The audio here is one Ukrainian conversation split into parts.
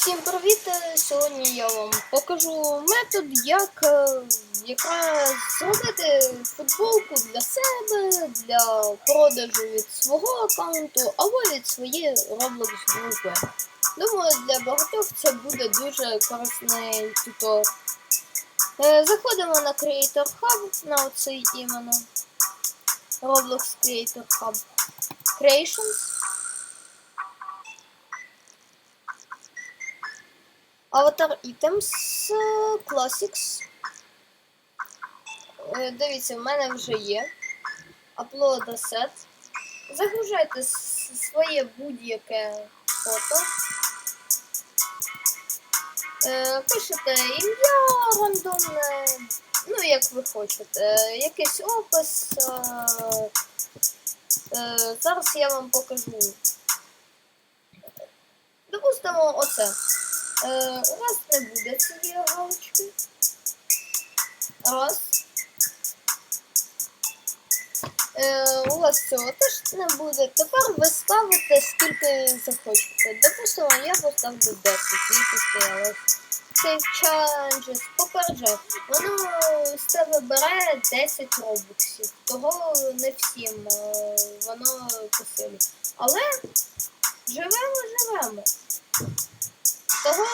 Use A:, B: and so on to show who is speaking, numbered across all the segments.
A: Всім привіт! Е, Сьогодні я вам покажу метод, як е, якраз зробити футболку для себе, для продажу від свого аккаунту або від своєї Roblox групи. Думаю, для багатьох це буде дуже корисний тутор. Е, Заходимо на Creator Hub, на оцей іменно Roblox Creator Hub Creations. Avatar Items е, Classics. Е, Дивіться, в мене вже є. Upload asset. Загружайте своє будь-яке фото. Е, Пишете ім'я рандомне, ну як ви хочете. Якийсь опис. Зараз я вам покажу. Допустимо, оце. Е, у вас не буде цієї галочки. Раз. Е, у вас цього теж не буде. Тепер ви ставите скільки захочете. Допустимо, я поставлю 10, скільки стояло. Save changes, попереджаю. Воно з тебе бере 10 робоксів. Того не всім е, воно посилює. Але живемо, живемо. Того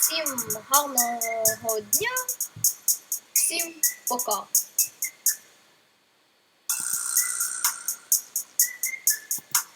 A: всім гарного дня, всім пока.